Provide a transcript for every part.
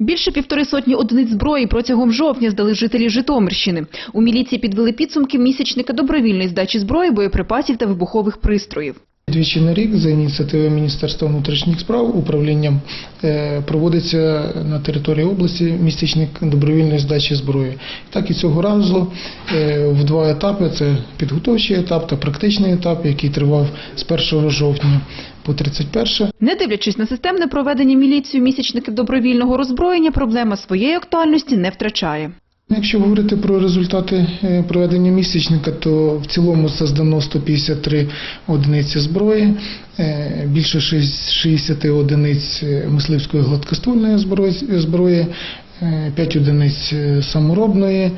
Більше півтори сотні одиниць зброї протягом жовтня здали жителі Житомирщини. У міліції підвели підсумки місячника добровільної здачі зброї, боєприпасів та вибухових пристроїв. Двічі на рік за ініціативи Міністерства внутрішніх справ управлінням е, проводиться на території області місячник добровільної здачі зброї. Так і цього разу е, в два етапи: це підготовчий етап та практичний етап, який тривав з 1 жовтня по 31 Не дивлячись на системне проведення міліцією місячників добровільного роззброєння, проблема своєї актуальності не втрачає. Якщо говорити про результати е, проведення місячника, то в цілому це здано 153 одиниці зброї, е, більше шість- 60 одиниць е, мисливської гладкоствольної зброї 5 одиниць е, саморобної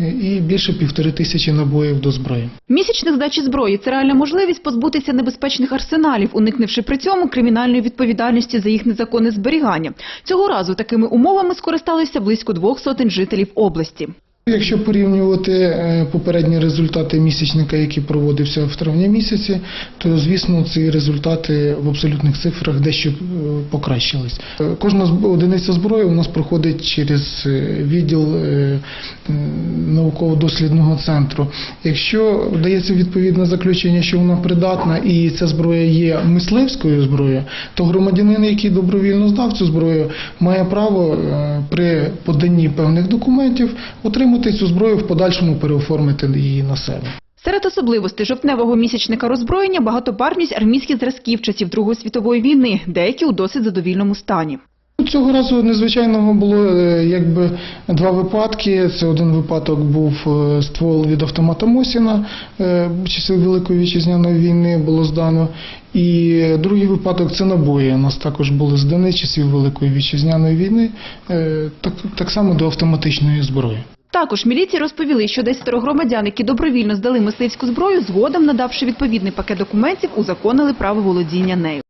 е, і більше півтори тисячі набоїв до зброї. Місячних здачі зброї – це реальна можливість позбутися небезпечних арсеналів, уникнувши при цьому кримінальної відповідальності за їх незаконне зберігання. Цього разу такими умовами скористалися близько двох сотень жителів області. Якщо порівнювати е, попередні результати місячника, який проводився в травні місяці, то звісно ці результати в абсолютних цифрах дещо е, покращились. Е, Кожна одиниця зброї у нас проходить через відділ науково-дослідного центру. Якщо вдається відповідне заключення, що вона придатна і ця зброя є мисливською зброєю, то громадянин, який добровільно здав цю зброю, має право при поданні певних документів отримати цю зброю в подальшому переоформити її на себе. Серед особливостей жовтневого місячника роззброєння – багатопарність армійських зразків часів Другої світової війни, деякі у досить задовільному стані. Цього разу незвичайного було е, якби два випадки. Це один випадок був е, ствол від автомата Мосіна е, часів Великої вітчизняної війни було здано. І другий випадок це набої. У нас також були здані часів Великої вітчизняної війни, так, так само до автоматичної зброї. Також міліції розповіли, що 10 громадян, які добровільно здали мисливську зброю, згодом, надавши відповідний пакет документів, узаконили право володіння нею.